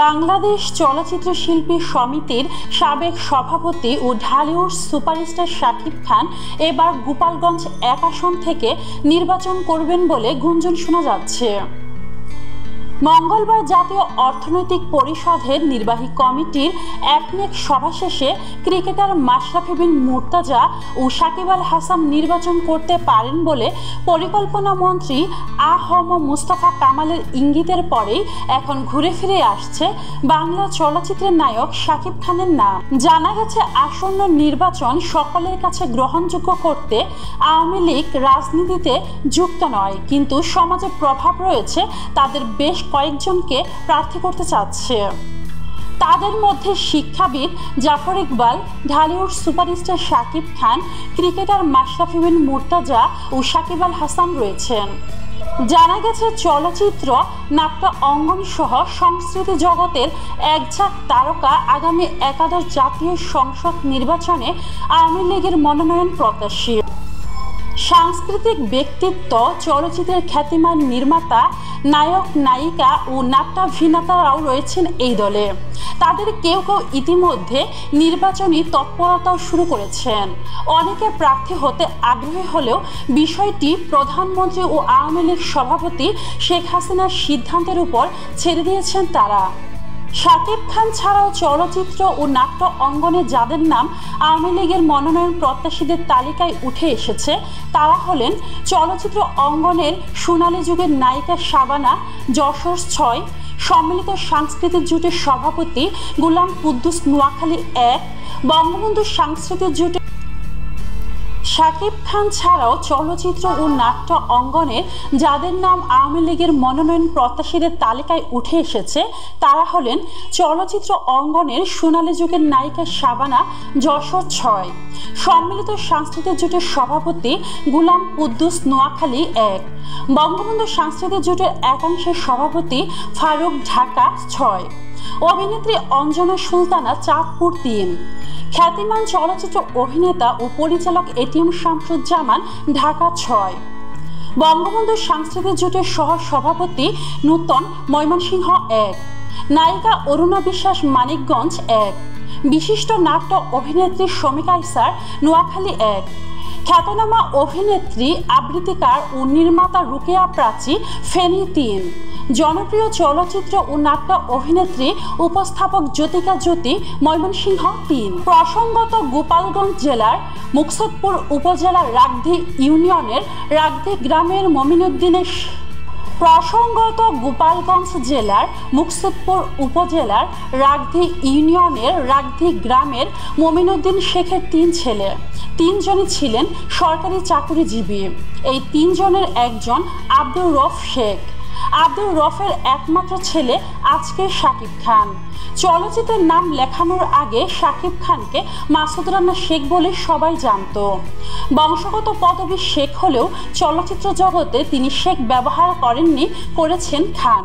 বাংলাদেশ চলচ্চিত্র শিল্পী সমিতির সাবেক সভাপতি ও ঢালিউড সুপারস্টার শাকিব খান এবার গোপালগঞ্জ এক আসন থেকে নির্বাচন করবেন বলে গুঞ্জন শোনা যাচ্ছে। মঙ্গলবার জাতীয় অর্থনৈতিক পরিষদের নির্বাহী কমিটির একনেক সভা শেষে ক্রিকেটার মাশরাফি বিন মুর্তাজা ও সাকিব আল হাসান নির্বাচন করতে পারেন বলে পরিকল্পনা মন্ত্রী আহম মুস্তাফা কামালের ইঙ্গিতের পরেই এখন ঘুরে ফিরে আসছে বাংলা চলচ্চিত্রের নায়ক শাকিব খানের নাম। জানা গেছে, আসন্ন নির্বাচন সকলের কাছে গ্রহণযোগ্য করতে আওয়ামী লীগ রাজনীতিতে যুক্ত নয়, কিন্তু সমাজে প্রভাব রয়েছে তাদের বেশ কয়েকজনকে প্রার্থী করতে চাচ্ছে। তাদের মধ্যে শিক্ষাবিদ জাফর ইকবাল, ঢালিউড সুপারস্টার শাকিব খান, ক্রিকেটার মাশরাফি বিন মুর্তাজা ও সাকিব আল হাসান রয়েছেন। জানা গেছে, চলচ্চিত্র নাট্য অঙ্গন সহ সংস্কৃতি জগতের একঝাক তারকা আগামী একাদশ জাতীয় সংসদ নির্বাচনে আওয়ামী লীগের মনোনয়ন প্রত্যাশী। সাংস্কৃতিক ব্যক্তিত্ব, চলচ্চিত্রের খ্যাতিমান নির্মাতা নায়ক, নায়িকা ও নাট্যাভিনেতারাও রয়েছেন এই দলে। তাদের কেউ কেউ ইতিমধ্যে নির্বাচনী তৎপরতাও শুরু করেছেন। অনেকে প্রার্থী হতে আগ্রহী হলেও বিষয়টি প্রধানমন্ত্রী ও আওয়ামী লীগ সভাপতি শেখ হাসিনার সিদ্ধান্তের উপর ছেড়ে দিয়েছেন তারা। শাকিব খান ছাড়াও চলচ্চিত্র ও নাট্য অঙ্গনে যাদের নাম আওয়ামী লীগের মনোনয়ন প্রত্যাশীদের তালিকায় উঠে এসেছে, তারা হলেন চলচ্চিত্র অঙ্গনের সোনালী যুগের নায়িকা শাবানা, যশোর ছয়, সম্মিলিত সাংস্কৃতিক জোটের সভাপতি গুলাম কুদ্দুস নোয়াখালী এক, বঙ্গবন্ধু সাংস্কৃতিক জোটের শাকিব খান ছাড়াও চলচ্চিত্র ও নাট্য অঙ্গনের যাদের নাম আওয়ামী লীগের মনোনয়ন প্রত্যাশীদের তালিকায় উঠে এসেছে, তারা হলেন চলচ্চিত্র অঙ্গনের সোনালী যুগের নায়িকা শাবানা যশোর ছয়। সম্মিলিত সাংস্কৃতিক জোটের সভাপতি গুলাম কুদ্দুস নোয়াখালী এক। বঙ্গবন্ধু সাংস্কৃতিক জোটের একাংশের সভাপতি ফারুক ঢাকা ছয়। অভিনেত্রী অঞ্জনা সুলতানা চাঁদপুর তিন। খ্যাতিমান চলচ্চিত্র অভিনেতা ও পরিচালক এটিএম শামসুজ্জামান, ঢাকা ছয়। বঙ্গবন্ধু সাংস্কৃতিক জোটের সহ সভাপতি নূতন ময়মনসিংহ এক। নায়িকা অরুণা বিশ্বাস মানিকগঞ্জ এক। বিশিষ্ট নাট্য অভিনেত্রী শমিকা ইসার নোয়াখালী এক। খ্যাতনামা অভিনেত্রী আবৃত্তিকার ও নির্মাতা রুকেয়া প্রাচী ফেনী তিন। জনপ্রিয় চলচ্চিত্র ও নাট্য অভিনেত্রী উপস্থাপক জ্যোতিকা জ্যোতি, ময়মনসিংহ তিন। প্রসঙ্গত গোপালগঞ্জ জেলার মুকসদপুর উপজেলার রাগধি ইউনিয়নের রাগধি গ্রামের মমিনুদ্দিনের প্রসঙ্গত গোপালগঞ্জ জেলার, মুকসুদপুর উপজেলার, রাগধি ইউনিয়নের, রাগধি গ্রামের মমিনুদ্দিন শেখের তিন ছেলে। তিনজনই ছিলেন সরকারি চাকুরিজীবী। এই তিনজনের একজন আব্দুর রফ শেখ। আব্দুর রফের একমাত্র ছেলে আজকে শাকিব খান। চলচ্চিত্রের নাম লেখানোর আগে শাকিব খানকে মাসুদ রানা শেখ বলে সবাই জানত। বংশগত পদবী শেখ হলেও চলচ্চিত্র জগতে তিনি শেখ ব্যবহার করেননি, করেছেন খান।